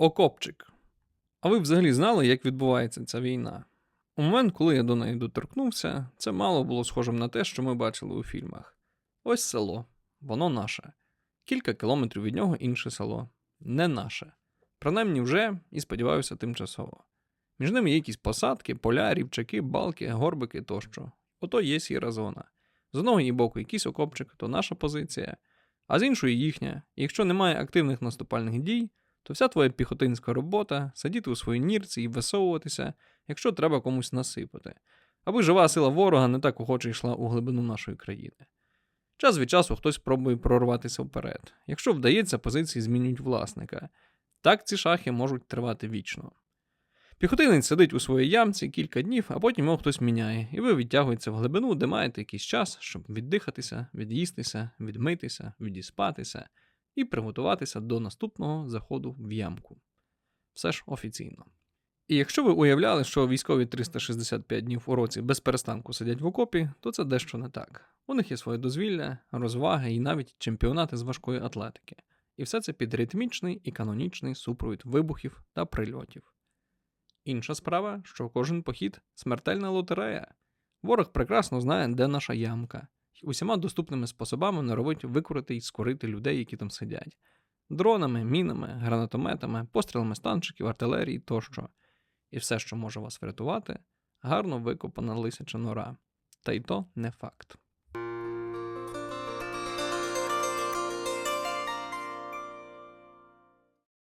Окопчик. А ви взагалі знали, як відбувається ця війна? У момент, коли я до неї доторкнувся, це мало було схожим на те, що ми бачили у фільмах. Ось село, воно наше. Кілька кілометрів від нього інше село. Не наше. Принаймні вже, і сподіваюся, тимчасово. Між ними є якісь посадки, поля, рівчаки, балки, горбики тощо. Ото є сіра зона. З одного її боку якийсь окопчик, то наша позиція, а з іншої їхня. І якщо немає активних наступальних дій, то вся твоя піхотинська робота сидіти у своїй нірці і висовуватися, якщо треба комусь насипати, аби жива сила ворога не так охоче йшла у глибину нашої країни. Час від часу хтось пробує прорватися вперед. Якщо вдається, позиції змінюють власника. Так ці шахи можуть тривати вічно. Піхотинець сидить у своїй ямці кілька днів, а потім його хтось міняє, і ви відтягуєтеся в глибину, де маєте якийсь час, щоб віддихатися, від'їстися, відмитися, відіспатися і приготуватися до наступного заходу в ямку. Все ж офіційно. І якщо ви уявляли, що військові 365 днів у році без перестанку сидять в окопі, то це дещо не так. У них є своє дозвілля, розваги і навіть чемпіонати з важкої атлетики. І все це під ритмічний і канонічний супровід вибухів та прильотів. Інша справа, що кожен похід смертельна лотерея. Ворог прекрасно знає, де наша ямка, усіма доступними способами норовить викорити і скорити людей, які там сидять. Дронами, мінами, гранатометами, пострілами з танчиків, артилерії тощо. І все, що може вас врятувати, гарно викопана лисяча нора. Та й то не факт.